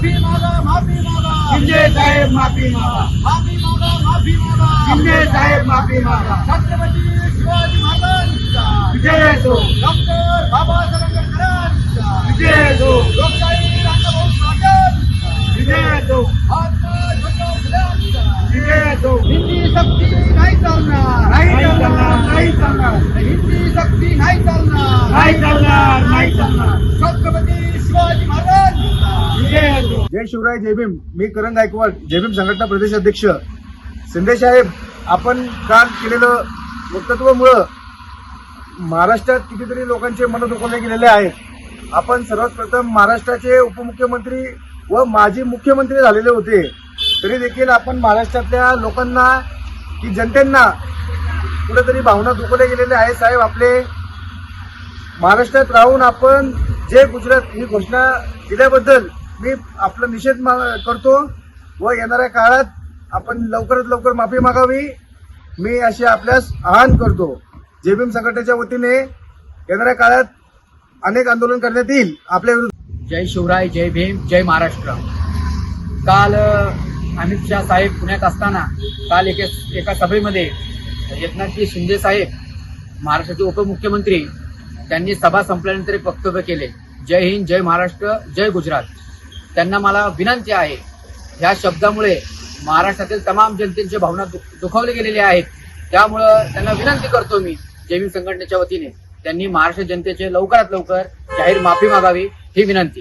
माफी मागा माफी मागा. शिंदे साहेब माफी मागा. माफी मागा माफी मागा. शिंदे साहेब माफी मागा. छत्रपती शिवाजी महाराजांचा. विजय असो डॉक्टर बाबासाहेब आंबेडकरांचा. विजय असो लोकशाही रामभाऊ साहेबांचा विजय असो महात्मा ज्योतिराव फुल्यांचा विजय असो हिंदी सक्ती नाही चालणार. नाही चालणार नाही चालणार. हिंदी सक्ती नाही चालणार. नाही चालणार नाही चालणार. छत्रपती शिवाजी महाराजांचा विजय असो जय शिवराय जय भीम. मी करण गायकवाड जय भीम संघटना प्रदेश अध्यक्ष. शिंदे साहेब आपण काल केलेलं वक्तत्वामुळं महाराष्ट्रात कितीतरी लोकांचे मन दुखवले गेलेले आहेत. आपण सर्वात प्रथम महाराष्ट्राचे उपमुख्यमंत्री व माजी मुख्यमंत्री झालेले होते. तरी देखील आपण महाराष्ट्रातल्या लोकांना की जनतेंना कुठेतरी भावना दुखवल्या गेलेल्या आहेत. साहेब आपले महाराष्ट्रात राहून आपण जे गुजरात ही घोषणा दिल्याबद्दल मी आपला निषेध करतो व येणाऱ्या काळात आपण लवकरात लवकर माफी मागावी. मी असे आपल्यास आवाहन करतो. जेबीएम भीम संघटनेच्या वतीने येणाऱ्या काळात अनेक आंदोलन करण्यात येईल आपल्या विरुद्ध. जय शिवराय जय भीम जय महाराष्ट्र. काल अमित शहा साहेब पुण्यात असताना काल एके एका सभेमध्ये एकनाथजी शिंदे साहेब महाराष्ट्राचे उपमुख्यमंत्री त्यांनी सभा संपल्यानंतर वक्तव्य केले. जय हिंद जय महाराष्ट्र जय गुजरात. त्यांना मला विनंती आहे. ह्या शब्दामुळे महाराष्ट्रातील तमाम जनतेच्या भावना दु- दुखावले गेलेले आहेत. त्यामुळं त्यांना विनंती करतो मी जय संघटनेच्या वतीने. त्यांनी महाराष्ट्र जनतेचे लवकरात लवकर जाहीर माफी मागावी ही विनंती.